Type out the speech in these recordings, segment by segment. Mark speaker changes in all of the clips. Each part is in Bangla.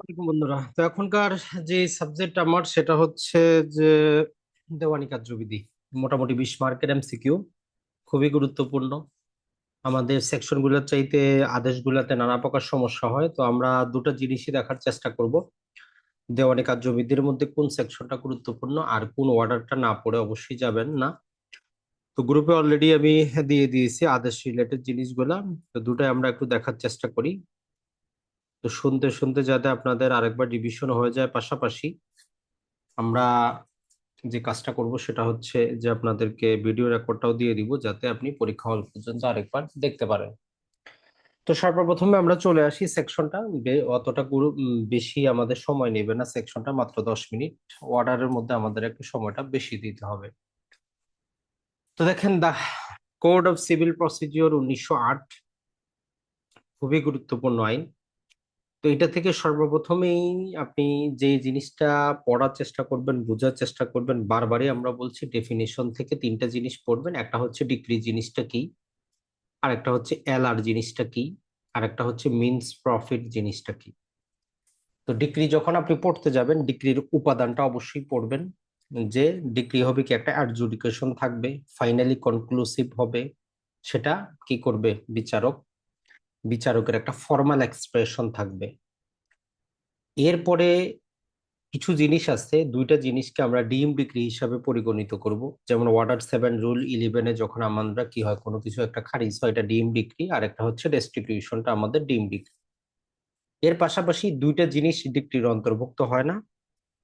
Speaker 1: বন্ধুরা। তো এখনকার যে সাবজেক্ট আমার সেটা হচ্ছে যে দেওয়ানি কার্যবিধি। মোটামুটি বিশ মার্কের এমসিকিউ খুবই গুরুত্বপূর্ণ। আমাদের সেকশনগুলোর চাইতে আদেশগুলোতে নানা প্রকার সমস্যা হয়, তো আমরা দুটো জিনিসই দেখার চেষ্টা করব। দেওয়ানি কার্যবিধির মধ্যে কোন সেকশনটা গুরুত্বপূর্ণ আর কোন অর্ডারটা না পড়ে অবশ্যই যাবেন না। তো গ্রুপে অলরেডি আমি দিয়ে দিয়েছি আদেশ রিলেটেড জিনিসগুলা, তো দুটাই আমরা একটু দেখার চেষ্টা করি। তো শুনতে শুনতে যাতে আপনাদের আরেকবার রিভিশন হয়ে যায় পাশাপাশি, আমরা যে কাজটা করব সেটা হচ্ছে যে আপনাদেরকে ভিডিও রেকর্ডটাও দিয়ে দিব যাতে আপনি পরীক্ষা হল পর্যন্ত আরেকবার দেখতে পারেন। তো সর্বপ্রথমে আমরা চলে আসি সেকশনটা অতটা বেশি আমাদের সময় নেবে না সেকশনটা মাত্র দশ মিনিট। অর্ডারের মধ্যে আমাদের একটু সময়টা বেশি দিতে হবে। তো দেখেন, the code of civil procedure উনিশশো আট খুবই গুরুত্বপূর্ণ আইন। তো এটা থেকে সর্বপ্রথমেই আপনি যে জিনিসটা পড়ার চেষ্টা করবেন, বোঝার চেষ্টা করবেন, বারবারই আমরা বলছি ডেফিনেশন থেকে তিনটা জিনিস পড়বেন। একটা হচ্ছে ডিগ্রি জিনিসটা কি? আর একটা হচ্ছে এলআর জিনিসটা কি? আর একটা হচ্ছে মিনস প্রফিট জিনিসটা কি? তো ডিগ্রি যখন আপনি পড়তে যাবেন ডিগ্রির উপাদানটা অবশ্যই পড়বেন যে ডিগ্রি হবে কি একটা অ্যাডজুডিকেশন থাকবে ফাইনালি কনক্লুসিভ হবে, সেটা কি করবে বিচারক? বিচারকের একটা ফর্মাল এক্সপ্রেশন থাকবে। এরপরে কিছু জিনিস আছে, দুইটা জিনিসকে আমরা ডিম ডিগ্রি হিসাবে পরিগণিত করব। যেমন ওয়ার্ডার সেভেন রুল ইলেভেনে যখন আমরা কি হয়, কোনো কিছু একটা খারিজ হয়, এটা ডিম ডিগ্রি আর একটা হচ্ছে রেস্টিটিউশনটা আমাদের ডিম ডিগ্রি এর পাশাপাশি দুইটা জিনিস ডিগ্রির অন্তর্ভুক্ত হয় না,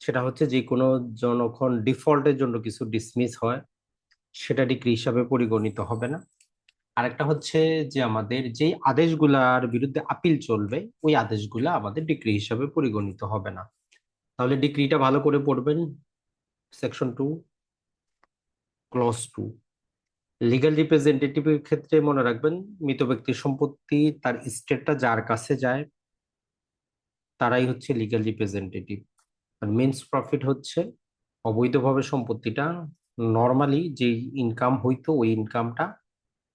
Speaker 1: সেটা হচ্ছে যে কোনো যখন ডিফল্টের জন্য কিছু ডিসমিস হয়, সেটা ডিগ্রি হিসাবে পরিগণিত হবে না। আরেকটা হচ্ছে যে আমাদের যে আদেশগুলার বিরুদ্ধে আপিল চলবে, ওই আদেশগুলা আমাদের ডিগ্রি হিসাবে পরিগণিত হবে না। তাহলে ডিগ্রিটা ভালো করে পড়বেন, section two, clause two. Legal রিপ্রেজেন্টেটিভের ক্ষেত্রে মনে রাখবেন, মৃত ব্যক্তির সম্পত্তি, তার স্টেটটা যার কাছে যায়, তারাই হচ্ছে লিগাল রিপ্রেজেন্টেটিভ। আর মিনস প্রফিট হচ্ছে অবৈধভাবে সম্পত্তিটা নর্মালি যে ইনকাম হইতো, ওই ইনকামটা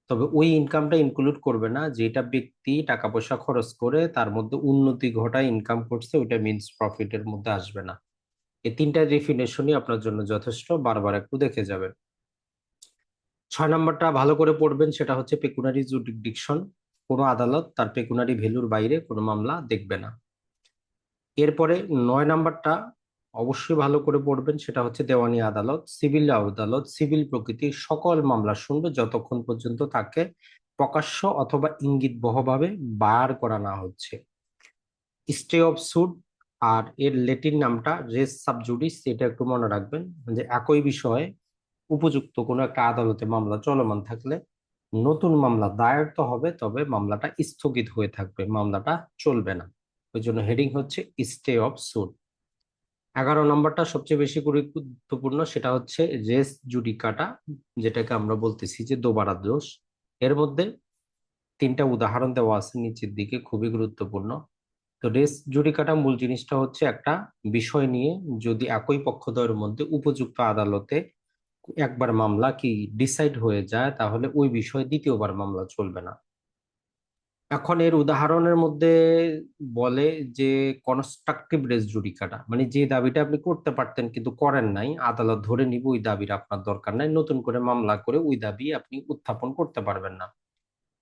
Speaker 1: তবে ওই ইনকামটা ইনক্লুড করবে না। যেটা ব্যক্তি টাকা পয়সা খরচ করে, তার মধ্যে উন্নতি ঘটায় ইনকাম করছে, ওইটা মিনস প্রফিটের মধ্যে আসবে না। এই তিনটা ডেফিনেশনই আপনার জন্য যথেষ্ট, বারবার একটু দেখে যাবেন। ছয় নম্বরটা ভালো করে পড়বেন, সেটা হচ্ছে পেকুনারি জুডিকশন কোনো আদালত তার পেকুনারি ভ্যালুর বাইরে কোনো মামলা দেখবে না। এরপরে নয় নাম্বারটা অবশ্যই ভালো করে পড়বেন, সেটা হচ্ছে দেওয়ানি আদালত, সিভিল আদালত, সিভিল প্রকৃতির সকল মামলা শুনবে যতক্ষণ পর্যন্ত তাকে প্রকাশ্য অথবা ইঙ্গিত বহভাবে বার করা না হচ্ছে। স্টে অফ সুট আর এর লেটিন নামটা রেস সাবজুডিস এটা একটু মনে রাখবেন, যে একই বিষয়ে উপযুক্ত কোনো একটা আদালতে মামলা চলমান থাকলে নতুন মামলা দায়ের তো হবে, তবে মামলাটা স্থগিত হয়ে থাকবে, মামলাটা চলবে না। ওই জন্য হেডিং হচ্ছে স্টে অফ সুট এগারো নম্বরটা সবচেয়ে বেশি গুরুত্বপূর্ণ সেটা হচ্ছে রেস জুডিকাটা, যেটাকে আমরা বলতেছি যে দোবারা দোষ এর মধ্যে তিনটা উদাহরণ দেওয়া আছে নিচের দিকে, খুবই গুরুত্বপূর্ণ। তো রেস জুডিকাটা মূল জিনিসটা হচ্ছে একটা বিষয় নিয়ে যদি একই পক্ষদ্বয়ের মধ্যে উপযুক্ত আদালতে একবার মামলা কি ডিসাইড হয়ে যায়, তাহলে ওই বিষয়ে দ্বিতীয়বার মামলা চলবে না। এখন এর উদাহরণের মধ্যে বলে যে কনস্ট্রাকটিভ রেস জুডিকাটা মানে যে দাবিটা আপনি করতে পারতেন কিন্তু করেন নাই, আদালত ধরে নিব ওই দাবির আপনার দরকার নাই, নতুন করে মামলা করে ওই দাবি আপনি উত্থাপন করতে পারবেন না।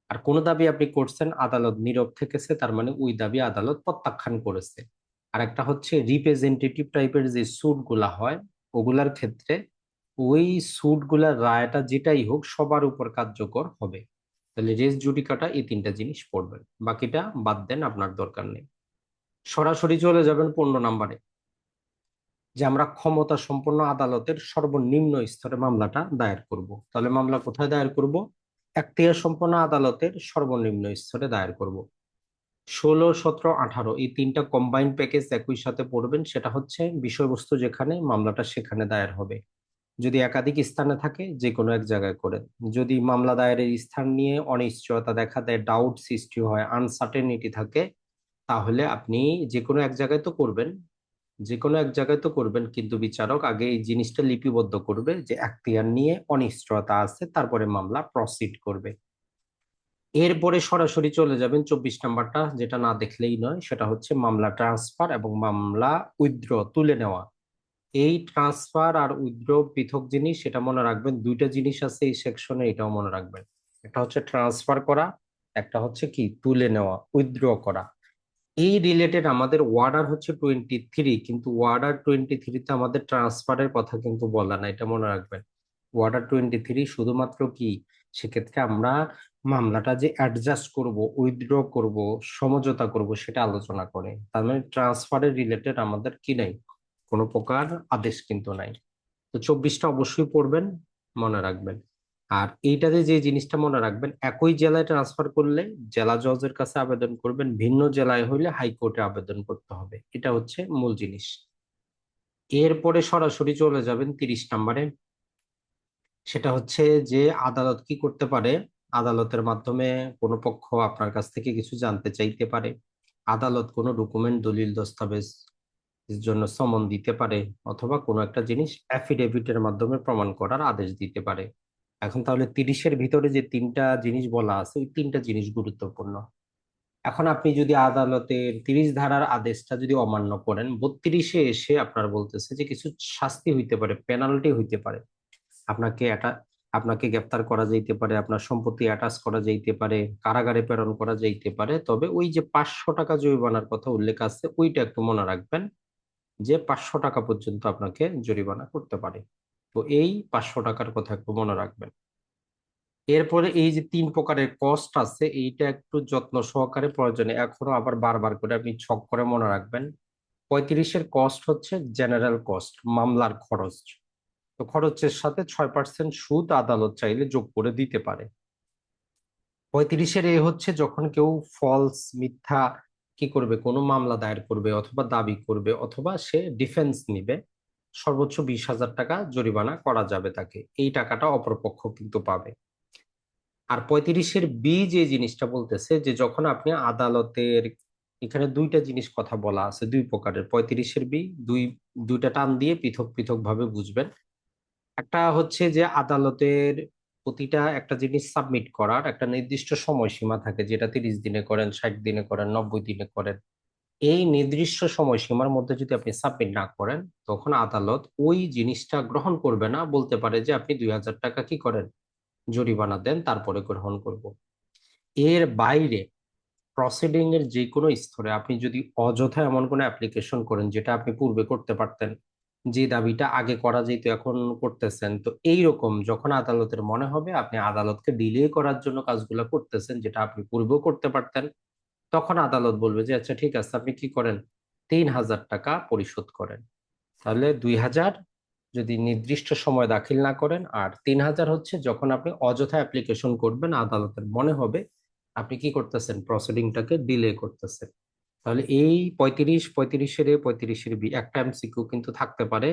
Speaker 1: আর কোন দাবি আপনি করছেন, আদালত নীরব থেকেছে, তার মানে ওই দাবি আদালত প্রত্যাখ্যান করেছে। আর একটা হচ্ছে রিপ্রেজেন্টেটিভ টাইপের যে সুটগুলা হয়, ওগুলার ক্ষেত্রে ওই সুটগুলার রায়টা যেটাই হোক সবার উপর কার্যকর হবে। তাহলে রেস জুডিকাটা এই তিনটা জিনিস পড়বেন। বাকিটা বাদ দেন, আপনার দরকার নেই। সরাসরি চলে যাবেন পনেরো নাম্বারে, যে আমরা ক্ষমতা সম্পন্ন আদালতের সর্বনিম্ন স্তরে মামলাটা দায়ের করব। তাহলে মামলা কোথায় দায়ের করব? এখতিয়ার সম্পন্ন আদালতের সর্বনিম্ন স্তরে দায়ের করব। ষোলো, সতেরো, আঠারো, এই তিনটা কম্বাইন্ড প্যাকেজ একই সাথে পড়বেন, সেটা হচ্ছে বিষয়বস্তু যেখানে মামলাটা সেখানে দায়ের হবে। যদি একাধিক স্থানে থাকে যে কোনো এক জায়গায় করে। যদি মামলা দায়েরের স্থান নিয়ে অনিশ্চয়তা দেখা দেয় ডাউট সৃষ্টি হয় আনসার্টেনিটি থাকে, তাহলে আপনি যে কোনো এক জায়গায় তো করবেন। যে কোনো এক জায়গায় তো করবেন, কিন্তু বিচারক আগে এই জিনিসটা লিপিবদ্ধ করবে যে এখতিয়ার নিয়ে অনিশ্চয়তা আছে, তারপরে মামলা প্রসিড করবে। এরপরে সরাসরি চলে যাবেন চব্বিশ নাম্বারটা, যেটা না দেখলেই নয়, সেটা হচ্ছে মামলা ট্রান্সফার এবং মামলা উইথড্র তুলে নেওয়া। এই ট্রান্সফার আর উইথড্র পৃথক জিনিস সেটা মনে রাখবেন, দুইটা জিনিস আছে এই সেকশনে এটাও মনে রাখবেন। একটা হচ্ছে ট্রান্সফার করা, একটা হচ্ছে কি, তুলে নেওয়া উইথড্র করা। এই রিলেটেড আমাদের ওয়ার্ডার হচ্ছে টোয়েন্টি থ্রি কিন্তু ওয়ার্ডার টোয়েন্টি থ্রিতে আমাদের ট্রান্সফারের কথা কিন্তু বলা না এটা মনে রাখবেন। ওয়ার্ডার টোয়েন্টি থ্রি শুধুমাত্র কি, সেক্ষেত্রে আমরা মামলাটা যে অ্যাডজাস্ট করব উইথড্র করব, সমঝোতা করব, সেটা আলোচনা করে। তার মানে ট্রান্সফারের রিলেটেড আমাদের কি নাই? কোনো প্রকার আদেশ কিন্তু নাই। তো চব্বিশটা অবশ্যই পড়বেন, মনে রাখবেন। আর এইটাতে যে জিনিসটা মনে রাখবেন, একই জেলায় ট্রান্সফার করলে জেলা জজের কাছে আবেদন করবেন, ভিন্ন জেলায় হইলে হাইকোর্টে আবেদন করতে হবে। এটা হচ্ছে মূল জিনিস। এরপরে সরাসরি চলে যাবেন তিরিশ নাম্বারে। সেটা হচ্ছে যে আদালত কি করতে পারে? আদালতের মাধ্যমে কোনো পক্ষ আপনার কাছ থেকে কিছু জানতে চাইতে পারে। আদালত কোনো ডকুমেন্ট দলিল, দস্তাবেজ জন্য সমন দিতে পারে অথবা কোনো একটা জিনিস অ্যাফিডেভিটের মাধ্যমে প্রমাণ করার আদেশ দিতে পারে। এখন তাহলে তিরিশের ভিতরে যে তিনটা জিনিস বলা আছে, ওই তিনটা জিনিস গুরুত্বপূর্ণ। এখন আপনি যদি আদালতের তিরিশ ধারার আদেশটা যদি অমান্য করেন, বত্রিশে এসে আপনার বলতেছে যে কিছু শাস্তি হইতে পারে পেনাল্টি হইতে পারে। আপনাকে এটা আপনাকে গ্রেপ্তার করা যাইতে পারে, আপনার সম্পত্তি অ্যাটাচ করা যাইতে পারে, কারাগারে প্রেরণ করা যাইতে পারে। তবে ওই যে পাঁচশো টাকা জরিমানার কথা উল্লেখ আছে, ওইটা একটু মনে রাখবেন। যে পাঁচশো টাকা পর্যন্ত আপনাকে জরিমানা করতে পারে। তো এই পাঁচশো টাকার কথা একটু মনে রাখবেন। এরপরে এই যে তিন প্রকারের কস্ট আছে, এইটা একটু যত্ন সহকারে প্রয়োজনে এখনও আবার বারবার করে আপনি ছক করে মনে রাখবেন। পঁয়ত্রিশের কস্ট হচ্ছে জেনারেল কস্ট মামলার খরচ। তো খরচের সাথে ছয় পার্সেন্ট সুদ আদালত চাইলে যোগ করে দিতে পারে। পঁয়ত্রিশের এ হচ্ছে যখন কেউ ফলস মিথ্যা কি করবে, কোনো মামলা দায়ের করবে, অথবা দাবি করবে, অথবা সে ডিফেন্স নিবে, সর্বোচ্চ বিশ হাজার টাকা জরিমানা করা যাবে তাকে। এই টাকাটা অপরপক্ষ কিন্তু পাবে। আর পঁয়ত্রিশের বি যে জিনিসটা বলতেছে যে, যখন আপনি আদালতের এখানে দুইটা জিনিস কথা বলা আছে, দুই প্রকারের। পঁয়ত্রিশের বি দুই, দুইটা টান দিয়ে পৃথক পৃথক ভাবে বুঝবেন। একটা হচ্ছে যে, আদালতের প্রতিটা একটা জিনিস সাবমিট করার একটা নির্দিষ্ট সময়সীমা থাকে, যেটা তিরিশ দিনে করেন, ষাট দিনে করেন, নব্বই দিনে করেন। এই নির্দিষ্ট সময়সীমার মধ্যে যদি আপনি সাবমিট না করেন, তখন আদালত ওই জিনিসটা গ্রহণ করবে না, বলতে পারে যে আপনি দুই হাজার টাকা কি করেন? জরিমানা দেন, তারপরে গ্রহণ করব। এর বাইরে প্রসিডিং এর যে কোনো স্তরে আপনি যদি অযথা এমন কোনো অ্যাপ্লিকেশন করেন, যেটা আপনি পূর্বে করতে পারতেন যে দাবিটা আগে করা যেত, এখন করতেছেন। তো এই রকম যখন আদালতের মনে হবে, আপনি আদালতকে ডিলে করার জন্য কাজগুলো করতেছেন, যেটা আপনি পূর্বেও করতে পারতেন, তখন আদালত বলবে যে আচ্ছা ঠিক আছে, আপনি কি করেন? তিন হাজার টাকা পরিশোধ করেন। তাহলে দুই হাজার যদি নির্দিষ্ট সময় দাখিল না করেন, আর তিন হাজার হচ্ছে যখন আপনি অযথা অ্যাপ্লিকেশন করবেন, আদালতের মনে হবে, আপনি কি করতেছেন? প্রসিডিংটাকে ডিলে করতেছেন। তাহলে এই পঁয়ত্রিশ, পঁয়ত্রিশের পঁয়ত্রিশের বি, একটা এমসিকিউ কিন্তু থাকতে পারে।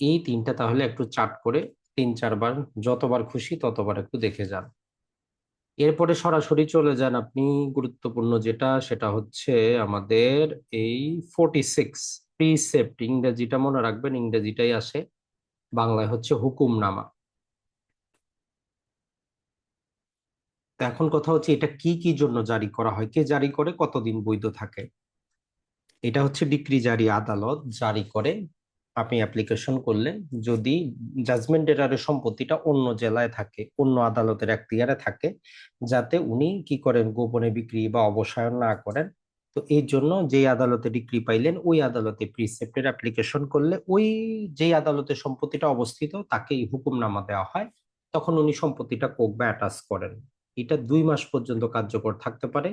Speaker 1: এই তিনটা তাহলে একটু চার্ট করে তিন, চারবার, যতবার খুশি ততবার একটু দেখে যান। এরপরে সরাসরি চলে যান আপনি, গুরুত্বপূর্ণ যেটা, সেটা হচ্ছে আমাদের এই ফোর্টি সিক্স প্রিসেপ্ট ইংরেজিটা মনে রাখবেন, ইংরেজিটাই আসে। বাংলায় হচ্ছে হুকুমনামা। তো এখন কথা হচ্ছে এটা কি কি জন্য জারি করা হয়, কে জারি করে, কতদিন বৈধ থাকে? এটা হচ্ছে ডিক্রি জারি আদালত জারি করে, আপনি অ্যাপ্লিকেশন করলে যদি জাজমেন্ট এরারের সম্পত্তিটা অন্য জেলায় থাকে, অন্য আদালতের এখতিয়ারে থাকে, যাতে উনি কি করেন, গোপনে বিক্রি বা অবসায়ন না করেন, তো এই জন্য যেই আদালতে ডিক্রি পাইলেন, ওই আদালতে প্রিসেপ্টের অ্যাপ্লিকেশন করলে ওই যেই আদালতে সম্পত্তিটা অবস্থিত, তাকেই হুকুমনামা দেওয়া হয়, তখন উনি সম্পত্তিটা কোক বা অ্যাটাচ করেন। এটা দুই মাস পর্যন্ত কার্যকর থাকতে পারে।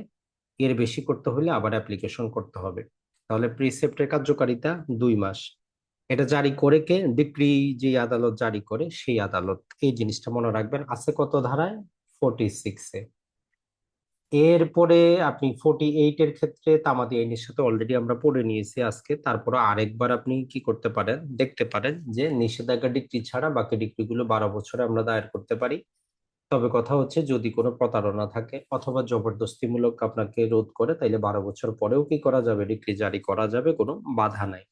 Speaker 1: এর বেশি করতে হলে আবার অ্যাপ্লিকেশন করতে হবে। তাহলে প্রিসেপ্টের কার্যকারিতা দুই মাস। এটা জারি করে কে? ডিক্রি যে আদালত জারি করে, সেই আদালত এই জিনিসটা মনে রাখবেন। আছে কত ধারায়? ফোর্টি সিক্সে এরপরে আপনি ফোর্টি এইট এর ক্ষেত্রে তামাদি আইনের সাথে অলরেডি আমরা পড়ে নিয়েছি আজকে। তারপরে আরেকবার আপনি কি করতে পারেন? দেখতে পারেন যে নিষেধাজ্ঞা ডিক্রি ছাড়া বাকি ডিক্রিগুলো বারো বছরে আমরা দায়ের করতে পারি। তবে কথা হচ্ছে যদি কোনো প্রতারণা থাকে অথবা জবরদস্তিমূলক আপনাকে রোধ করে, তাইলে বারো বছর পরেও কি করা যাবে? ডিক্রি জারি করা যাবে, কোনো বাধা নাই।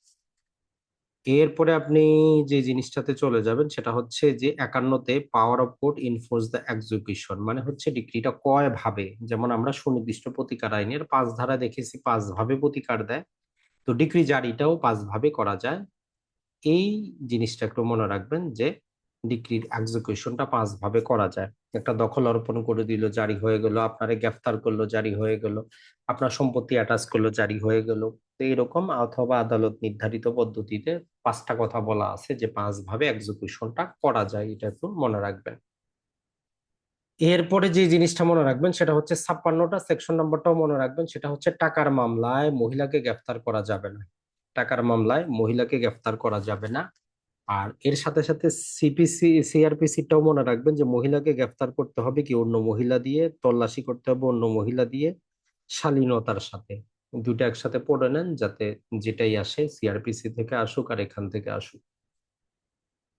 Speaker 1: এরপরে আপনি যে জিনিসটাতে চলে যাবেন, সেটা হচ্ছে যে একান্নতে power of court enforce the execution মানে হচ্ছে ডিগ্রিটা কয় ভাবে? যেমন আমরা সুনির্দিষ্ট প্রতিকার আইনের পাঁচ ধারা দেখেছি, পাঁচ ভাবে প্রতিকার দেয়। তো ডিগ্রি জারিটাও পাঁচ ভাবে করা যায়। এই জিনিসটা একটু মনে রাখবেন যে ডিগ্রির এক্সিকিউশনটা পাঁচ ভাবে করা যায়। একটা দখল অর্পণ করে দিল, জারি হয়ে গেল। আপনারে গ্রেফতার করল, জারি হয়ে গেল। আপনার সম্পত্তি অ্যাটাচ করল, জারি হয়ে গেল। তো এরকম অথবা আদালত নির্ধারিত পদ্ধতিতে পাঁচটা কথা বলা আছে যে পাঁচ ভাবে এক্সিকিউশনটা করা যায়, এটা একটু মনে রাখবেন। এরপরে যে জিনিসটা মনে রাখবেন সেটা হচ্ছে ছাপ্পান্নটা সেকশন নাম্বারটাও মনে রাখবেন, সেটা হচ্ছে টাকার মামলায় মহিলাকে গ্রেফতার করা যাবে না। টাকার মামলায় মহিলাকে গ্রেফতার করা যাবে না। আর এর সাথে সাথে সিপিসি সিআরপিসিটাও মনে রাখবেন যে মহিলাকে গ্রেফতার করতে হবে কি অন্য মহিলা দিয়ে, তল্লাশি করতে হবে অন্য মহিলা দিয়ে, শালীনতার সাথে। দুটো একসাথে পড়ে নেন যাতে যেটাই আসে সিআরপিসি থেকে আসুক আর এখান থেকে আসুক।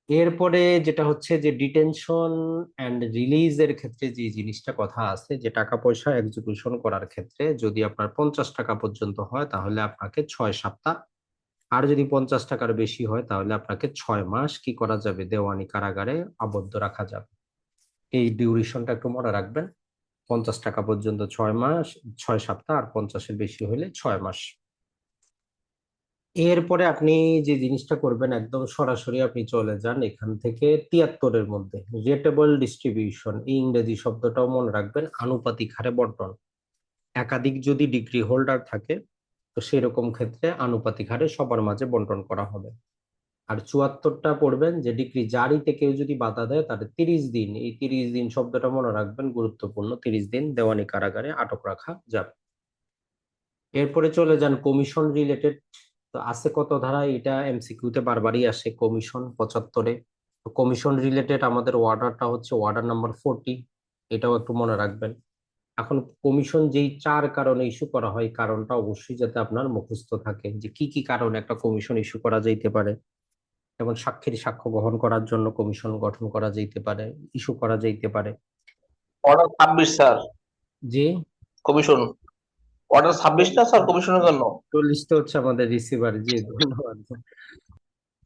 Speaker 1: এরপরে যেটা হচ্ছে যে ডিটেনশন অ্যান্ড রিলিজের ক্ষেত্রে যে জিনিসটা কথা আছে যে টাকা পয়সা এক্সিকিউশন করার ক্ষেত্রে যদি আপনার পঞ্চাশ টাকা পর্যন্ত হয় তাহলে আপনাকে ছয় সপ্তাহ আর যদি পঞ্চাশ টাকার বেশি হয়, তাহলে আপনাকে ছয় মাস কি করা যাবে? দেওয়ানি কারাগারে আবদ্ধ রাখা যাবে। এই ডিউরেশনটা একটু মনে রাখবেন। পঞ্চাশ টাকা পর্যন্ত ছয় মাস, ছয় সপ্তাহ আর পঞ্চাশের বেশি হলে ছয় মাস। এরপরে আপনি যে জিনিসটা করবেন, একদম সরাসরি আপনি চলে যান এখান থেকে তিয়াত্তরের মধ্যে। রেটেবল ডিস্ট্রিবিউশন এই ইংরেজি শব্দটাও মনে রাখবেন, আনুপাতিক হারে বন্টন। একাধিক যদি ডিগ্রি হোল্ডার থাকে তো সেরকম ক্ষেত্রে আনুপাতিক হারে সবার মাঝে বন্টন করা হবে। আর চুয়াত্তরটা পড়বেন যে ডিগ্রি জারিতে কেউ যদি বাধা দেয়, তাহলে তিরিশ দিন, এই তিরিশ দিন শব্দটা মনে রাখবেন, গুরুত্বপূর্ণ তিরিশ দিন দেওয়ানি কারাগারে আটক রাখা যাবে। এরপরে চলে যান কমিশন রিলেটেড। তো আছে কত ধারা? এটা এমসিকিউতে বারবারই আসে, কমিশন পঁচাত্তরে। কমিশন রিলেটেড আমাদের ওয়ার্ডারটা হচ্ছে ওয়ার্ডার নাম্বার ফোরটি এটাও একটু মনে রাখবেন। এখন কমিশন যেই চার কারণে ইস্যু করা হয় কারণটা অবশ্যই যাতে আপনার মুখস্থ থাকে যে কি কি কারণে একটা কমিশন ইস্যু করা যাইতে পারে। যেমন সাক্ষীর সাক্ষ্য গ্রহণ করার জন্য কমিশন গঠন করা যাইতে পারে ইস্যু করা যাইতে পারে।
Speaker 2: অর্ডার ছাব্বিশ স্যার।
Speaker 1: যে
Speaker 2: কমিশন অর্ডার ছাব্বিশ না স্যার কমিশনের জন্য?
Speaker 1: চল্লিশটা হচ্ছে আমাদের রিসিভার জি ধন্যবাদ।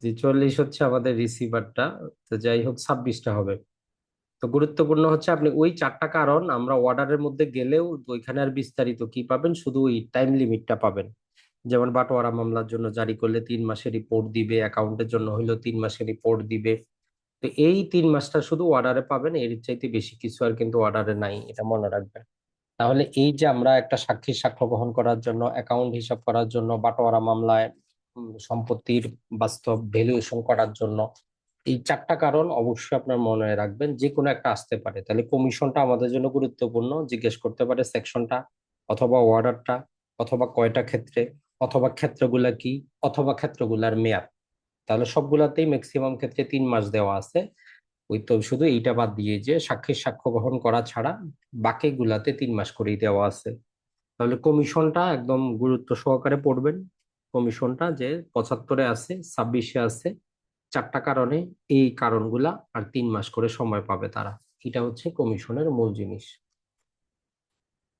Speaker 1: জি চল্লিশ হচ্ছে আমাদের রিসিভারটা তো যাই হোক ছাব্বিশটা হবে। তো গুরুত্বপূর্ণ হচ্ছে আপনি ওই চারটা কারণ আমরা অর্ডারের মধ্যে গেলেও ওইখানে আর বিস্তারিত কি পাবেন? শুধু ওই টাইম লিমিটটা পাবেন। যেমন বাটোয়ারা মামলার জন্য জারি করলে তিন মাসের রিপোর্ট দিবে অ্যাকাউন্টের জন্য হইল তিন মাসের রিপোর্ট দিবে। তো এই তিন মাসটা শুধু অর্ডারে পাবেন, এর চাইতে বেশি কিছু আর কিন্তু অর্ডারে নাই, এটা মনে রাখবেন। তাহলে এই যে আমরা একটা সাক্ষীর সাক্ষ্য গ্রহণ করার জন্য অ্যাকাউন্ট হিসাব করার জন্য, বাটোয়ারা মামলায় সম্পত্তির বাস্তব ভ্যালুয়েশন করার জন্য এই চারটা কারণ অবশ্যই আপনার মনে রাখবেন যে কোনো একটা আসতে পারে। তাহলে কমিশনটা আমাদের জন্য গুরুত্বপূর্ণ, জিজ্ঞেস করতে পারে সেকশনটা, অথবা অর্ডারটা অথবা কয়টা ক্ষেত্রে, অথবা ক্ষেত্রগুলা কি, অথবা ক্ষেত্রগুলার মেয়াদ। তাহলে সবগুলাতেই ম্যাক্সিমাম ক্ষেত্রে তিন মাস দেওয়া আছে। ওই তো শুধু এইটা বাদ দিয়ে যে সাক্ষীর সাক্ষ্য গ্রহণ করা ছাড়া বাকিগুলাতে তিন মাস করেই দেওয়া আছে। তাহলে কমিশনটা একদম গুরুত্ব সহকারে পড়বেন। কমিশনটা যে পঁচাত্তরে আছে, ছাব্বিশে আছে চারটা কারণে এই কারণগুলা আর তিন মাস করে সময় পাবে তারা। এটা হচ্ছে কমিশনের মূল জিনিস।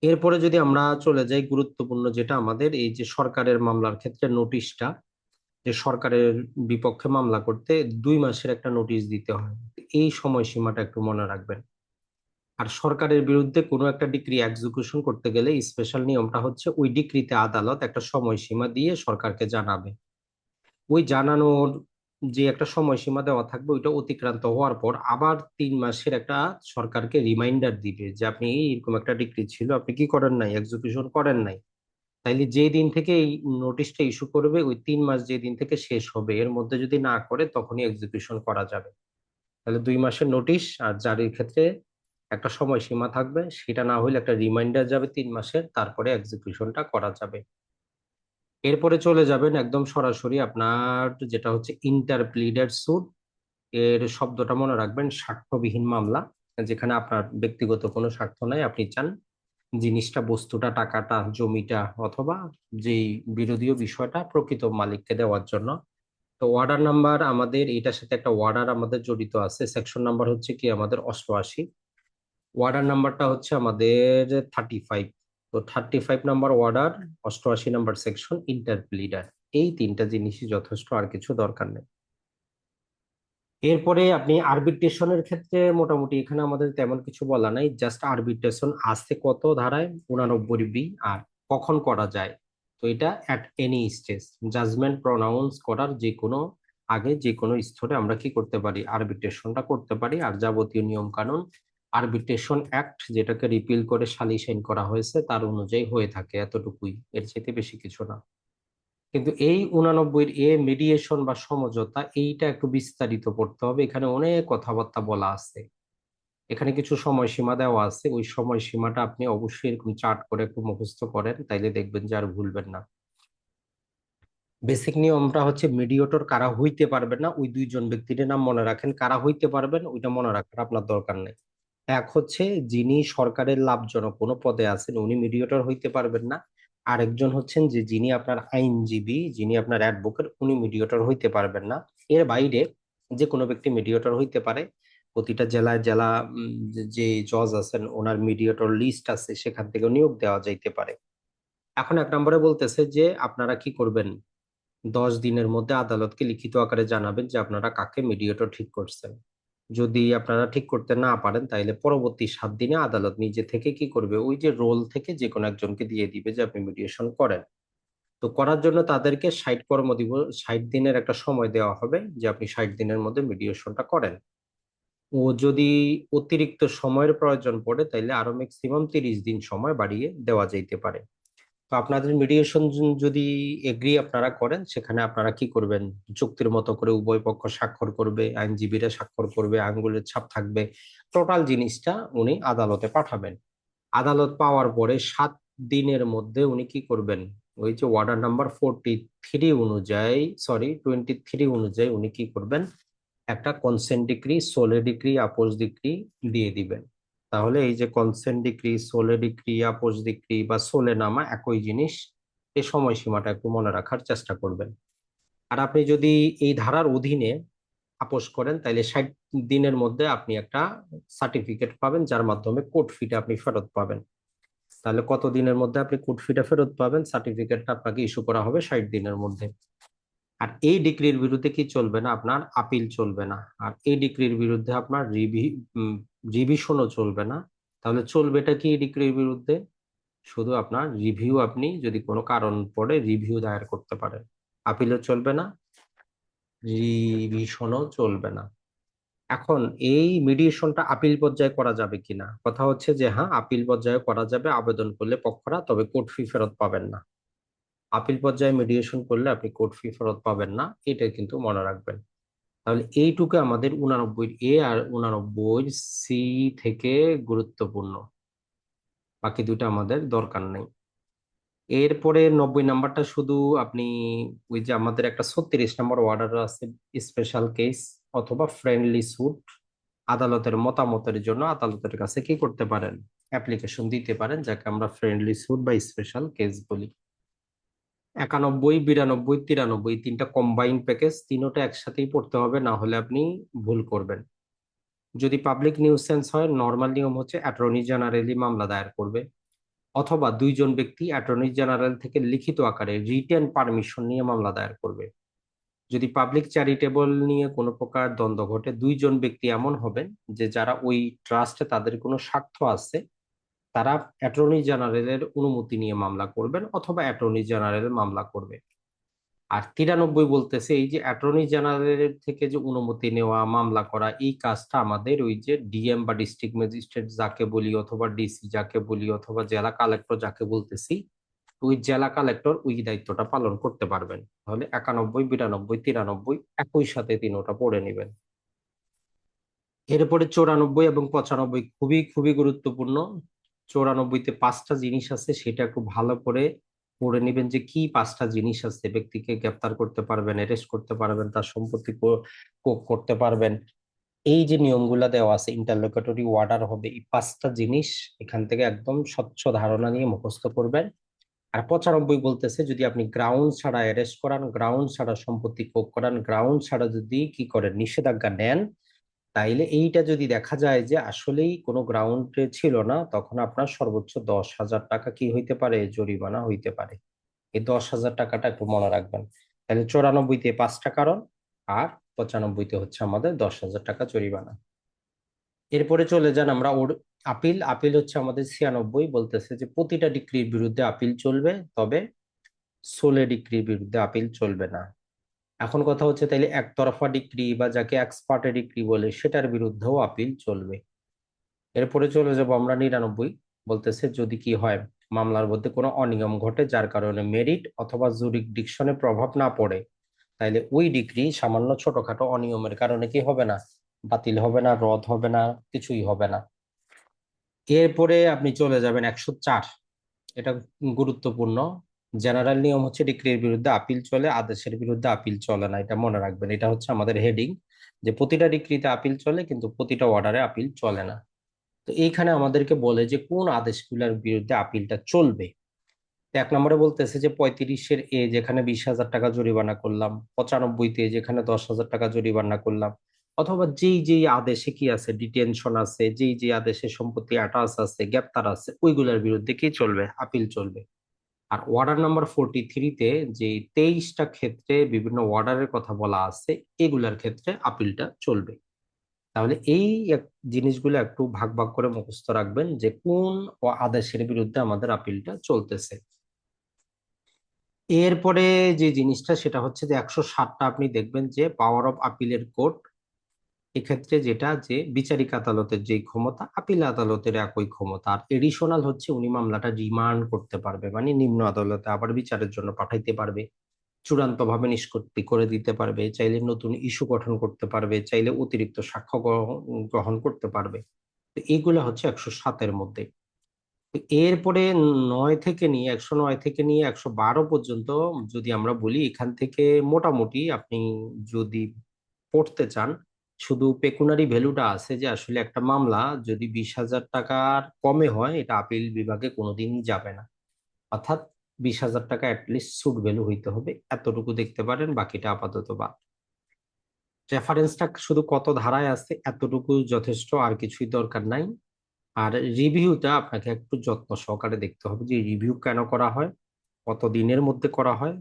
Speaker 1: এরপরে যদি আমরা চলে যাই গুরুত্বপূর্ণ যেটা আমাদের, এই যে সরকারের মামলার ক্ষেত্রে নোটিশটা, যে সরকারের বিপক্ষে মামলা করতে দুই মাসের একটা নোটিশ দিতে হয়। এই সময়সীমাটা একটু মনে রাখবেন। আর সরকারের বিরুদ্ধে কোনো একটা ডিগ্রি এক্সিকিউশন করতে গেলে স্পেশাল নিয়মটা হচ্ছে ওই ডিক্রিতে আদালত একটা সময়সীমা দিয়ে সরকারকে জানাবে। ওই জানানোর যে একটা সময়সীমা দেওয়া থাকবে, ওইটা অতিক্রান্ত হওয়ার পর আবার তিন মাসের একটা সরকারকে রিমাইন্ডার দিবে যে আপনি এরকম একটা ডিগ্রি ছিল, আপনি কি করেন নাই এক্সিকিউশন করেন নাই। তাইলে যে দিন থেকে এই নোটিশটা ইস্যু করবে, ওই তিন মাস যে দিন থেকে শেষ হবে, এর মধ্যে যদি না করে তখনই এক্সিকিউশন করা যাবে। তাহলে দুই মাসের নোটিশ আর জারির ক্ষেত্রে একটা সময়সীমা থাকবে, সেটা না হলে একটা রিমাইন্ডার যাবে তিন মাসের, তারপরে এক্সিকিউশনটা করা যাবে। এরপরে চলে যাবেন একদম সরাসরি আপনার যেটা হচ্ছে ইন্টারপ্লিডেড সুট এর শব্দটা মনে রাখবেন, স্বার্থবিহীন মামলা, যেখানে আপনার ব্যক্তিগত কোনো স্বার্থ নাই, আপনি চান জিনিসটা, বস্তুটা, টাকাটা, জমিটা, অথবা যেই বিরোধীয় বিষয়টা প্রকৃত মালিককে দেওয়ার জন্য। তো ওয়ার্ডার নাম্বার আমাদের, এটার সাথে একটা ওয়ার্ডার আমাদের জড়িত আছে সেকশন নাম্বার হচ্ছে কি আমাদের অষ্টআশি। ওয়ার্ডার নাম্বারটা হচ্ছে আমাদের থার্টি ফাইভ তো থার্টি ফাইভ নাম্বার ওয়ার্ডার অষ্টআশি নাম্বার সেকশন ইন্টারপ্লিডার এই তিনটা জিনিসই যথেষ্ট, আর কিছু দরকার নেই। এরপরে আপনি আরবিট্রেশনের ক্ষেত্রে মোটামুটি এখানে আমাদের তেমন কিছু বলা নাই জাস্ট আরবিট্রেশন আছে কত ধারায়? উনানব্বই বি, আর কখন করা যায়? তো এটা at any stage judgment pronounce করার যে কোনো আগে যে কোনো স্তরে আমরা কি করতে পারি? আরবিট্রেশনটা করতে পারি, আর যাবতীয় নিয়ম কানুন আরবিট্রেশন অ্যাক্ট যেটাকে রিপিল করে সালিসাইন করা হয়েছে, তার অনুযায়ী হয়ে থাকে এতটুকুই। এর চাইতে বেশি কিছু না। কিন্তু এই উনানব্বই এ মিডিয়েশন বা সমঝোতা, এইটা একটু বিস্তারিত পড়তে হবে। এখানে অনেক কথাবার্তা বলা আছে। এখানে কিছু সময়সীমা দেওয়া আছে। ওই সময়সীমাটা আপনি অবশ্যই এরকম চার্ট করে একটু মুখস্থ করেন, তাইলে দেখবেন যে আর ভুলবেন না। বেসিক নিয়মটা হচ্ছে মিডিয়েটর কারা হইতে পারবে না, ওই দুইজন ব্যক্তির নাম মনে রাখেন। কারা হইতে পারবেন, ওইটা মনে রাখার আপনার দরকার নেই। এক হচ্ছে যিনি সরকারের লাভজনক, কোনো পদে আছেন, উনি মিডিয়েটর হইতে পারবেন না। আরেকজন হচ্ছেন যে, যিনি আপনার আইনজীবী, যিনি আপনার অ্যাডভোকেট উনি মিডিয়েটর হইতে পারবেন না। এর বাইরে যে কোনো ব্যক্তি মিডিয়েটর হইতে পারে। প্রতিটা জেলায় জেলা যে জজ আছেন, ওনার মিডিয়েটর লিস্ট আছে, সেখান থেকে নিয়োগ দেওয়া যাইতে পারে। এখন এক নম্বরে বলতেছে যে, আপনারা কি করবেন? দশ দিনের মধ্যে আদালতকে লিখিত আকারে জানাবেন যে, আপনারা কাকে মিডিয়েটর ঠিক করছেন। যদি আপনারা ঠিক করতে না পারেন তাহলে পরবর্তী সাত দিনে আদালত নিজে থেকে কি করবে? ওই যে রোল থেকে যে কোনো একজনকে দিয়ে দিবে যে আপনি মিডিয়েশন করেন। তো করার জন্য তাদেরকে ষাট কর্মদিবস, ষাট দিনের একটা সময় দেওয়া হবে যে আপনি ষাট দিনের মধ্যে মিডিয়েশনটা করেন। ও যদি অতিরিক্ত সময়ের প্রয়োজন পড়ে তাহলে আরও ম্যাক্সিমাম তিরিশ দিন সময় বাড়িয়ে দেওয়া যাইতে পারে। তো আপনাদের মিডিয়েশন যদি এগ্রি আপনারা করেন, সেখানে আপনারা কি করবেন? চুক্তির মতো করে উভয় পক্ষ স্বাক্ষর করবে, আইনজীবীরা স্বাক্ষর করবে, আঙ্গুলের ছাপ থাকবে টোটাল জিনিসটা উনি আদালতে পাঠাবেন। আদালত পাওয়ার পরে সাত দিনের মধ্যে উনি কি করবেন? ওই যে ওয়ার্ডার নাম্বার ফোরটি থ্রি অনুযায়ী সরি টোয়েন্টি থ্রি অনুযায়ী উনি কি করবেন? একটা কনসেন্ট ডিগ্রি সোলে ডিগ্রি আপোষ ডিগ্রি দিয়ে দিবেন। তাহলে এই যে কনসেন্ট ডিগ্রি, সোলে ডিক্রি আপোষ ডিক্রি বা সোলে নামা একই জিনিস এই সময়সীমাটা একটু মনে রাখার চেষ্টা করবেন। আর আপনি যদি এই ধারার অধীনে আপোষ করেন তাহলে ষাট দিনের মধ্যে আপনি একটা সার্টিফিকেট পাবেন, যার মাধ্যমে কোর্ট ফিটা আপনি ফেরত পাবেন। তাহলে কত দিনের মধ্যে আপনি কোর্ট ফিটা ফেরত পাবেন? সার্টিফিকেটটা আপনাকে ইস্যু করা হবে ষাট দিনের মধ্যে। আর এই ডিগ্রির বিরুদ্ধে কি চলবে না? আপনার আপিল চলবে না। আর এই ডিগ্রির বিরুদ্ধে আপনার রিভি রিভিশনও চলবে না। তাহলে চলবেটা কি এই ডিগ্রির বিরুদ্ধে? শুধু আপনার রিভিউ আপনি যদি কোনো কারণ পড়ে রিভিউ দায়ের করতে পারেন। আপিলও চলবে না রিভিশনও চলবে না। এখন এই মিডিয়েশনটা আপিল পর্যায়ে করা যাবে কিনা কথা হচ্ছে যে হ্যাঁ আপিল পর্যায়ে করা যাবে, আবেদন করলে পক্ষরা, তবে কোর্ট ফি ফেরত পাবেন না। আপিল পর্যায়ে মিডিয়েশন করলে আপনি কোর্ট ফি ফেরত পাবেন না, এটা কিন্তু মনে রাখবেন। তাহলে এইটুকু আমাদের উনানব্বই এ আর উনানব্বই সি থেকে গুরুত্বপূর্ণ। বাকি দুটো আমাদের দরকার নেই। এরপরে নব্বই নাম্বারটা শুধু আপনি ওই যে আমাদের একটা ছত্রিশ নম্বর অর্ডার আছে স্পেশাল কেস অথবা ফ্রেন্ডলি স্যুট আদালতের মতামতের জন্য আদালতের কাছে কি করতে পারেন? অ্যাপ্লিকেশন দিতে পারেন, যাকে আমরা ফ্রেন্ডলি স্যুট বা স্পেশাল কেস বলি। একানব্বই, বিরানব্বই, তিরানব্বই তিনটা কম্বাইন প্যাকেজ তিনোটা একসাথেই পড়তে হবে, না হলে আপনি ভুল করবেন। যদি পাবলিক নিউসেন্স হয় নর্মাল নিয়ম হচ্ছে অ্যাটর্নি জেনারেলি মামলা দায়ের করবে, অথবা দুইজন ব্যক্তি অ্যাটর্নি জেনারেল থেকে লিখিত আকারে রিটেন পারমিশন নিয়ে মামলা দায়ের করবে। যদি পাবলিক চ্যারিটেবল নিয়ে কোনো প্রকার দ্বন্দ্ব ঘটে, দুইজন ব্যক্তি এমন হবেন যে যারা ওই ট্রাস্টে তাদের কোনো স্বার্থ আছে তারা অ্যাটর্নি জেনারেলের অনুমতি নিয়ে মামলা করবেন অথবা অ্যাটর্নি জেনারেল মামলা করবে। আর তিরানব্বই বলতেছে এই যে অ্যাটর্নি জেনারেলের থেকে যে অনুমতি নেওয়া, মামলা করা, এই কাজটা আমাদের ওই যে ডিএম বা ডিস্ট্রিক্ট ম্যাজিস্ট্রেট যাকে বলি অথবা ডিসি যাকে বলি অথবা জেলা কালেক্টর যাকে বলতেছি, ওই জেলা কালেক্টর ওই দায়িত্বটা পালন করতে পারবেন। তাহলে একানব্বই, বিরানব্বই, তিরানব্বই একই সাথে তিনোটা পড়ে নেবেন। এরপরে চৌরানব্বই এবং পঁচানব্বই খুবই খুবই গুরুত্বপূর্ণ। চৌরানব্বইতে পাঁচটা জিনিস আছে, সেটা একটু ভালো করে পড়ে নেবেন যে কি পাঁচটা জিনিস আছে। ব্যক্তিকে গ্রেপ্তার করতে পারবেন অ্যারেস্ট করতে পারবেন, তার সম্পত্তি করতে পারবেন। এই যে নিয়মগুলা দেওয়া আছে ইন্টারলোকেটরি ওয়ার্ডার হবে, এই পাঁচটা জিনিস এখান থেকে একদম স্বচ্ছ ধারণা নিয়ে মুখস্থ করবেন। আর পঁচানব্বই বলতেছে, যদি আপনি গ্রাউন্ড ছাড়া অ্যারেস্ট করান গ্রাউন্ড ছাড়া সম্পত্তি কোক করান গ্রাউন্ড ছাড়া যদি কি করেন, নিষেধাজ্ঞা নেন তাইলে এইটা যদি দেখা যায় যে আসলেই কোনো গ্রাউন্ডে ছিল না, তখন আপনার সর্বোচ্চ দশ হাজার টাকা কি হইতে পারে? জরিমানা হইতে পারে। এই দশ হাজার টাকাটা একটু মনে রাখবেন। তাহলে চৌরানব্বইতে পাঁচটা কারণ আর পঁচানব্বইতে হচ্ছে আমাদের দশ হাজার টাকা জরিমানা। এরপরে চলে যান আমরা ওর আপিল। আপিল হচ্ছে আমাদের ছিয়ানব্বই, বলতেছে যে প্রতিটা ডিগ্রির বিরুদ্ধে আপিল চলবে, তবে ষোলো ডিগ্রির বিরুদ্ধে আপিল চলবে না। এখন কথা হচ্ছে তাইলে একতরফা ডিগ্রি বা যাকে এক্সপার্টে ডিগ্রি বলে সেটার বিরুদ্ধেও আপিল চলবে। এরপরে চলে যাব আমরা নিরানব্বই, বলতেছে যদি কি হয় মামলার মধ্যে কোনো অনিয়ম ঘটে যার কারণে মেরিট অথবা জুরিকডিকশনে প্রভাব না পড়ে, তাইলে ওই ডিগ্রি সামান্য ছোটখাটো অনিয়মের কারণে কি হবে না? বাতিল হবে না, রদ হবে না, কিছুই হবে না। এরপরে আপনি চলে যাবেন একশো চার, এটা গুরুত্বপূর্ণ। জেনারেল নিয়ম হচ্ছে ডিগ্রির বিরুদ্ধে আপিল চলে, আদেশের বিরুদ্ধে আপিল চলে না, এটা মনে রাখবেন। এটা হচ্ছে আমাদের হেডিং যে প্রতিটা ডিগ্রিতে আপিল চলে, কিন্তু প্রতিটা অর্ডারে আপিল চলে না। তো এইখানে আমাদেরকে বলে যে কোন আদেশগুলোর বিরুদ্ধে আপিলটা চলবে। এক নম্বরে বলতেছে যে পঁয়ত্রিশের এ যেখানে বিশ হাজার টাকা জরিমানা করলাম, পঁচানব্বইতে যেখানে দশ হাজার টাকা জরিমানা করলাম, অথবা যেই যেই আদেশে কি আছে ডিটেনশন আছে, যেই যেই আদেশে সম্পত্তি অ্যাটাচ আছে, গ্রেপ্তার আছে, ওইগুলোর বিরুদ্ধে কি চলবে আপিল চলবে। আর অর্ডার নাম্বার ফোরটি থ্রিতে যে তেইশটা ক্ষেত্রে বিভিন্ন অর্ডারের কথা বলা আছে, এগুলার ক্ষেত্রে আপিলটা চলবে। তাহলে এই জিনিসগুলো একটু ভাগ ভাগ করে মুখস্থ রাখবেন যে কোন আদেশের বিরুদ্ধে আমাদের আপিলটা চলতেছে। এরপরে যে জিনিসটা সেটা হচ্ছে যে একশো সাতটা আপনি দেখবেন যে পাওয়ার অফ আপিলের কোর্ট এক্ষেত্রে যেটা যে বিচারিক আদালতের যে ক্ষমতা, আপিল আদালতের একই ক্ষমতা। আর এডিশনাল হচ্ছে উনি মামলাটা রিমান্ড করতে পারবে মানে নিম্ন আদালতে আবার বিচারের জন্য পাঠাইতে পারবে। চূড়ান্ত ভাবে নিষ্পত্তি করে দিতে পারবে, চাইলে নতুন ইস্যু গঠন করতে পারবে, চাইলে অতিরিক্ত সাক্ষ্য গ্রহণ করতে পারবে। তো এইগুলো হচ্ছে একশো সাতের মধ্যে। এরপরে নয় থেকে নিয়ে, একশো নয় থেকে নিয়ে একশো বারো পর্যন্ত যদি আমরা বলি, এখান থেকে মোটামুটি আপনি যদি পড়তে চান শুধু পেকুনারি ভ্যালুটা আছে যে আসলে একটা মামলা যদি বিশ হাজার টাকার কমে হয়, এটা আপিল বিভাগে কোনোদিনই যাবে না। অর্থাৎ বিশ হাজার টাকা অ্যাটলিস্ট সুট ভ্যালু হইতে হবে, এতটুকু দেখতে পারেন, বাকিটা আপাতত বাদ। রেফারেন্সটা শুধু কত ধারায় আছে, এতটুকু যথেষ্ট, আর কিছুই দরকার নাই। আর রিভিউটা আপনাকে একটু যত্ন সহকারে দেখতে হবে যে রিভিউ কেন করা হয়, কত দিনের মধ্যে করা হয়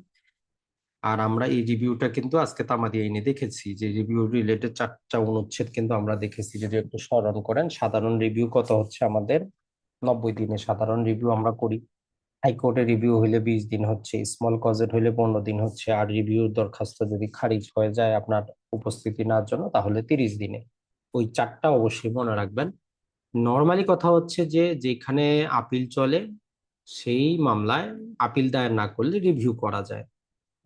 Speaker 1: আর আমরা এই রিভিউটা কিন্তু আজকে তামাদি আইনে দেখেছি যে রিভিউ রিলেটেড চারটা অনুচ্ছেদ কিন্তু আমরা দেখেছি যদি একটু স্মরণ করেন, সাধারণ রিভিউ কত হচ্ছে আমাদের? নব্বই দিনে সাধারণ রিভিউ আমরা করি। হাইকোর্টে রিভিউ হইলে বিশ দিন হচ্ছে স্মল কজেট হইলে পনেরো দিন হচ্ছে, আর রিভিউর দরখাস্ত যদি খারিজ হয়ে যায় আপনার উপস্থিতি নেওয়ার জন্য তাহলে তিরিশ দিনে। ওই চারটা অবশ্যই মনে রাখবেন। নর্মালি কথা হচ্ছে যে যেখানে আপিল চলে, সেই মামলায় আপিল দায়ের না করলে রিভিউ করা যায়।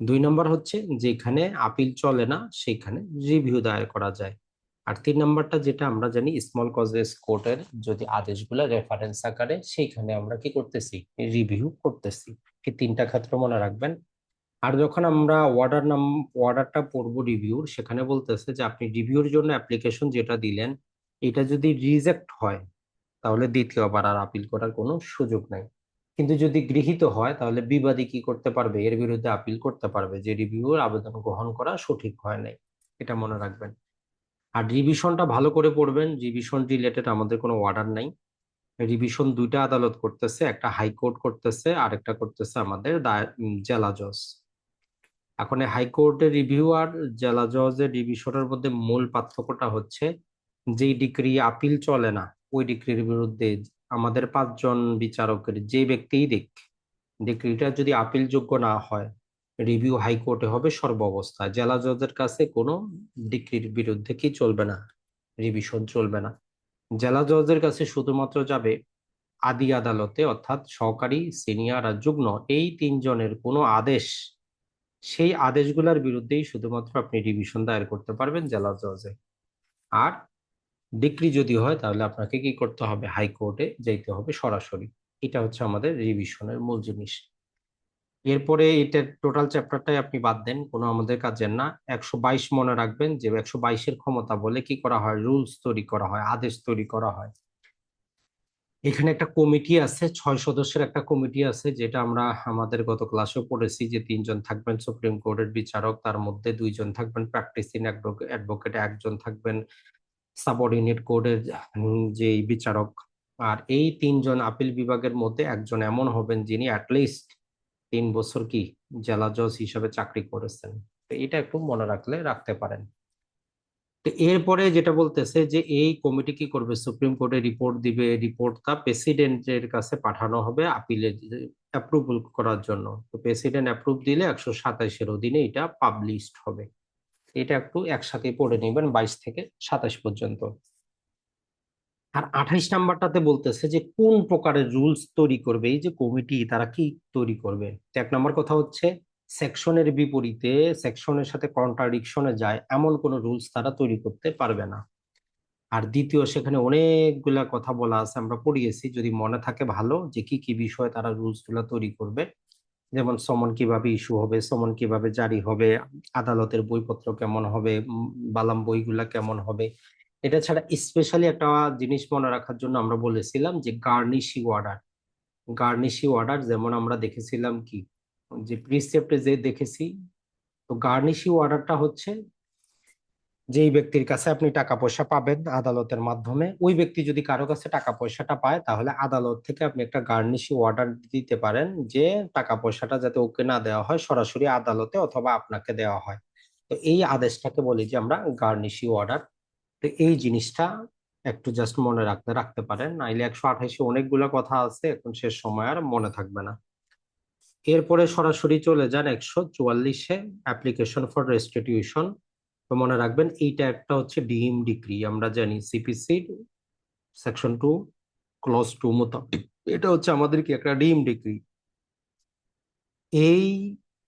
Speaker 1: দুই নম্বর হচ্ছে যেখানে আপিল চলে না, সেখানে রিভিউ দায়ের করা যায়। আর তিন নম্বরটা যেটা আমরা জানি স্মল কজেস কোর্টের যদি আদেশগুলো রেফারেন্স আকারে সেইখানে আমরা কি করতেছি? রিভিউ করতেছি। এই তিনটা ক্ষেত্র মনে রাখবেন। আর যখন আমরা অর্ডার নাম অর্ডারটা পড়ব রিভিউর সেখানে বলতেছে যে আপনি রিভিউর জন্য অ্যাপ্লিকেশন যেটা দিলেন, এটা যদি রিজেক্ট হয়, তাহলে দ্বিতীয়বার আর আপিল করার কোনো সুযোগ নাই। কিন্তু যদি গৃহীত হয়, তাহলে বিবাদী কি করতে পারবে? এর বিরুদ্ধে আপিল করতে পারবে? যে রিভিউর আবেদন গ্রহণ করা সঠিক হয় নাই, এটা মনে রাখবেন। আর রিভিশনটা ভালো করে পড়বেন। রিভিশন রিলেটেড আমাদের কোনো অর্ডার নাই। রিভিশন দুইটা আদালত করতেছে, একটা হাইকোর্ট করতেছে আর একটা করতেছে আমাদের জেলা জজ। এখন হাইকোর্টের রিভিউ আর জেলা জজের রিভিশনের মধ্যে মূল পার্থক্যটা হচ্ছে, যেই ডিগ্রি আপিল চলে না, ওই ডিগ্রির বিরুদ্ধে আমাদের পাঁচজন বিচারকের, যে ব্যক্তিই দেখ ডিক্রিটা যদি আপিল যোগ্য না হয়, রিভিউ হাইকোর্টে হবে সর্বাবস্থায় জেলা জজের কাছে কোনো ডিক্রির বিরুদ্ধে কি চলবে না? রিভিশন চলবে না। জেলা জজের কাছে শুধুমাত্র যাবে আদি আদালতে, অর্থাৎ সহকারী সিনিয়র আর যুগ্ম, এই তিনজনের কোনো আদেশ। সেই আদেশগুলোর বিরুদ্ধেই শুধুমাত্র আপনি রিভিশন দায়ের করতে পারবেন জেলা জজে। আর ডিগ্রি যদি হয়, তাহলে আপনাকে কি করতে হবে? হাইকোর্টে যাইতে হবে সরাসরি। এটা হচ্ছে আমাদের রিভিশনের মূল জিনিস। এরপরে এটার টোটাল চ্যাপ্টারটাই আপনি বাদ দেন, কোনো আমাদের কাজের না। একশো বাইশ মনে রাখবেন যে একশো বাইশের ক্ষমতা বলে কি করা হয়? রুলস তৈরি করা হয়, আদেশ তৈরি করা হয়। এখানে একটা কমিটি আছে, ছয় সদস্যের একটা কমিটি আছে, যেটা আমরা আমাদের গত ক্লাসেও পড়েছি যে তিনজন থাকবেন সুপ্রিম কোর্টের বিচারক, তার মধ্যে দুইজন থাকবেন প্র্যাকটিসিং অ্যাডভোকেট একজন থাকবেন সাবঅর্ডিনেট কোর্টের যে বিচারক। আর এই তিনজন আপিল বিভাগের মধ্যে একজন এমন হবেন যিনি অ্যাটলিস্ট তিন বছর কি জেলা জজ হিসাবে চাকরি করেছেন। তো এটা একটু মনে রাখলে রাখতে পারেন। তো এরপরে যেটা বলতেছে যে এই কমিটি কি করবে? সুপ্রিম কোর্টে রিপোর্ট দিবে রিপোর্টটা প্রেসিডেন্টের কাছে পাঠানো হবে আপিলের অ্যাপ্রুভাল করার জন্য। তো প্রেসিডেন্ট অ্যাপ্রুভ দিলে একশো সাতাশের অধীনে এটা পাবলিশড হবে। এটা একটু একসাথে পড়ে নেবেন বাইশ থেকে সাতাশ পর্যন্ত। আর আঠাইশ নাম্বারটাতে বলতেছে যে, কোন প্রকারের রুলস তৈরি করবে? এই যে কমিটি, তারা কি তৈরি করবে? তো এক নম্বর কথা হচ্ছে, সেকশনের বিপরীতে, সেকশনের সাথে কন্ট্রাডিকশনে যায়, এমন কোনো রুলস তারা তৈরি করতে পারবে না। আর দ্বিতীয়, সেখানে অনেকগুলা কথা বলা আছে, আমরা পড়িয়েছি, যদি মনে থাকে ভালো যে কি কি বিষয়ে তারা রুলসগুলা তৈরি করবে। যেমন সমন কীভাবে ইস্যু হবে, সমন কীভাবে জারি হবে, আদালতের বইপত্র কেমন হবে বালাম বইগুলা কেমন হবে। এটা ছাড়া স্পেশালি একটা জিনিস মনে রাখার জন্য আমরা বলেছিলাম যে গার্নিশি অর্ডার গার্নিশি অর্ডার যেমন আমরা দেখেছিলাম কি? যে প্রিসেপ্টে যে দেখেছি, তো গার্নিশি অর্ডারটা হচ্ছে যেই ব্যক্তির কাছে আপনি টাকা পয়সা পাবেন আদালতের মাধ্যমে, ওই ব্যক্তি যদি কারও কাছে টাকা পয়সাটা পায়, তাহলে আদালত থেকে আপনি একটা গার্নিশি অর্ডার দিতে পারেন যে টাকা পয়সাটা যাতে ওকে না দেওয়া হয়, সরাসরি আদালতে অথবা আপনাকে দেওয়া হয়। তো এই আদেশটাকে বলি যে আমরা গার্নিশি অর্ডার তো এই জিনিসটা একটু জাস্ট মনে রাখতে রাখতে পারেন। নাইলে একশো আঠাশে অনেকগুলো কথা আছে, এখন শেষ সময় আর মনে থাকবে না। এরপরে সরাসরি চলে যান একশো চুয়াল্লিশে অ্যাপ্লিকেশন ফর রেস্টিটিউশন তো মনে রাখবেন, এইটা একটা হচ্ছে ডিএম ডিগ্রি। আমরা জানি CPC section two clause two মোতাবেক। এটা হচ্ছে আমাদের কি একটা ডিএম ডিগ্রি। এই,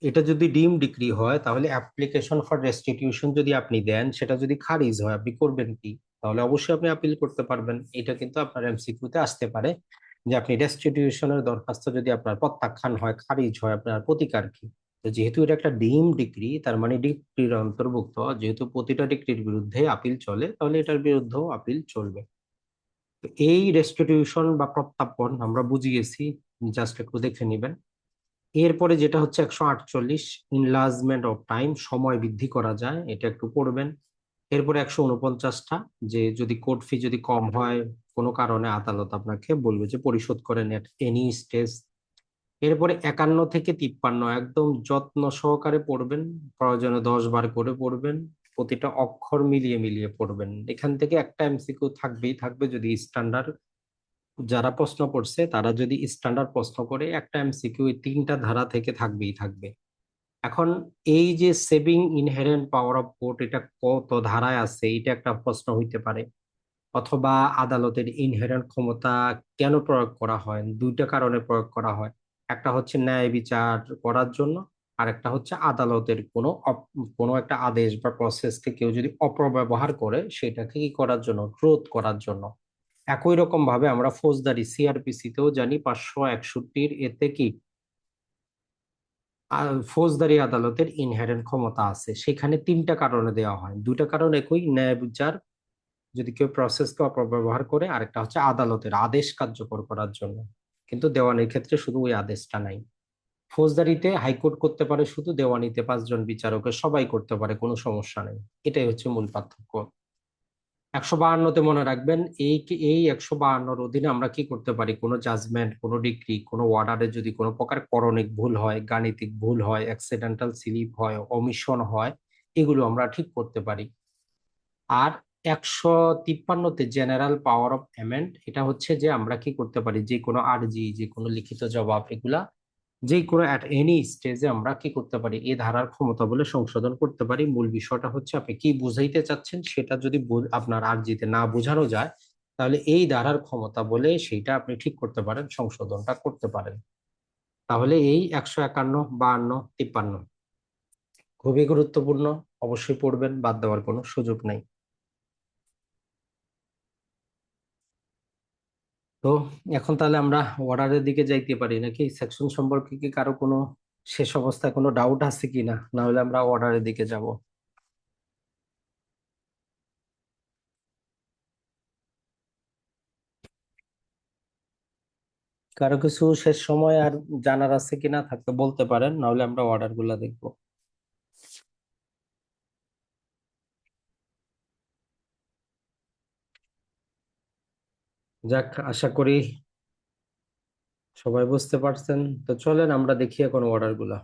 Speaker 1: এটা যদি ডিম ডিগ্রি হয়, তাহলে অ্যাপ্লিকেশন ফর রেস্টিটিউশন যদি আপনি দেন, সেটা যদি খারিজ হয়, আপনি করবেন কি? তাহলে অবশ্যই আপনি আপিল করতে পারবেন। এটা কিন্তু আপনার এমসিকিউতে আসতে পারে যে আপনি রেস্টিটিউশনের দরখাস্ত যদি আপনার প্রত্যাখ্যান হয়, খারিজ হয়, আপনার প্রতিকার কি? তো যেহেতু এটা একটা ডিম ডিগ্রি তার মানে ডিগ্রির অন্তর্ভুক্ত, যেহেতু প্রতিটা ডিগ্রির বিরুদ্ধে আপিল চলে, তাহলে এটার বিরুদ্ধেও আপিল চলবে। তো এই রেস্টিটিউশন বা প্রত্যাপন আমরা বুঝিয়েছি জাস্ট একটু দেখে নিবেন। এরপরে যেটা হচ্ছে একশো আটচল্লিশ ইনলার্জমেন্ট অফ টাইম সময় বৃদ্ধি করা যায়, এটা একটু পড়বেন। এরপরে একশো উনপঞ্চাশটা, যে যদি কোর্ট ফি যদি কম হয়, কোনো কারণে আদালত আপনাকে বলবে যে পরিশোধ করেন এট এনি স্টেজ এরপরে একান্ন থেকে তিপ্পান্ন, একদম যত্ন সহকারে পড়বেন, প্রয়োজনে দশ বার করে পড়বেন, প্রতিটা অক্ষর মিলিয়ে মিলিয়ে পড়বেন। এখান থেকে একটা এমসিকিউ থাকবেই থাকবে যদি স্ট্যান্ডার্ড যারা প্রশ্ন করছে, তারা যদি স্ট্যান্ডার্ড প্রশ্ন করে, একটা এমসিকিউ এই তিনটা ধারা থেকে থাকবেই থাকবে। এখন এই যে saving inherent power of court এটা কত ধারায় আছে এটা একটা প্রশ্ন হইতে পারে। অথবা আদালতের ইনহেরেন্ট ক্ষমতা কেন প্রয়োগ করা হয়? দুইটা কারণে প্রয়োগ করা হয়। একটা হচ্ছে ন্যায় বিচার করার জন্য আর একটা হচ্ছে আদালতের কোনো কোনো একটা আদেশ বা প্রসেসকে কেউ যদি অপব্যবহার করে, সেটাকে কি করার জন্য? রোধ করার জন্য। একই রকম ভাবে আমরা ফৌজদারি সিআরপিসি তেও জানি পাঁচশো একষট্টির এতে কি? ফৌজদারি আদালতের ইনহেরেন্ট ক্ষমতা আছে। সেখানে তিনটা কারণে দেওয়া হয়। দুটা কারণ একই, ন্যায় বিচার, যদি কেউ প্রসেসকে অপব্যবহার করে, আরেকটা হচ্ছে আদালতের আদেশ কার্যকর করার জন্য। কিন্তু দেওয়ানির ক্ষেত্রে শুধু ওই আদেশটা নাই। ফৌজদারিতে হাইকোর্ট করতে পারে শুধু দেওয়ানিতে পাঁচজন বিচারকের সবাই করতে পারে, কোনো সমস্যা নেই। এটাই হচ্ছে মূল পার্থক্য। একশো বাহান্নতে মনে রাখবেন, এই এই একশো বাহান্নর অধীনে আমরা কি করতে পারি? কোনো জাজমেন্ট কোনো ডিগ্রি কোনো অর্ডারে যদি কোনো প্রকার করণিক ভুল হয়, গাণিতিক ভুল হয় অ্যাক্সিডেন্টাল স্লিপ হয় অমিশন হয়, এগুলো আমরা ঠিক করতে পারি। আর একশো তিপ্পান্নতে জেনারেল পাওয়ার অফ অ্যামেন্ড, এটা হচ্ছে যে আমরা কি করতে পারি? যে কোনো আর্জি, যে কোনো লিখিত জবাব, এগুলা যে কোনো অ্যাট এনি স্টেজে আমরা কি করতে পারি? এ ধারার ক্ষমতা বলে সংশোধন করতে পারি। মূল বিষয়টা হচ্ছে আপনি কি বুঝাইতে চাচ্ছেন? সেটা যদি আপনার আর্জিতে না বোঝানো যায়, তাহলে এই ধারার ক্ষমতা বলে সেইটা আপনি ঠিক করতে পারেন, সংশোধনটা করতে পারেন। তাহলে এই একশো একান্ন বাহান্ন তিপ্পান্ন। খুবই গুরুত্বপূর্ণ, অবশ্যই পড়বেন, বাদ দেওয়ার কোনো সুযোগ নেই। তো এখন তাহলে আমরা অর্ডারের দিকে যাইতে পারি নাকি? সেকশন সম্পর্কে কি কারও কোনো শেষ অবস্থায় কোনো ডাউট আছে কিনা? না হলে আমরা অর্ডারের দিকে যাব। কারও কিছু শেষ সময় আর জানার আছে কিনা থাকতে বলতে পারেন, না হলে আমরা অর্ডারগুলা দেখব। যাক আশা করি সবাই বুঝতে পারছেন। তো চলেন আমরা দেখি এখন অর্ডারগুলা।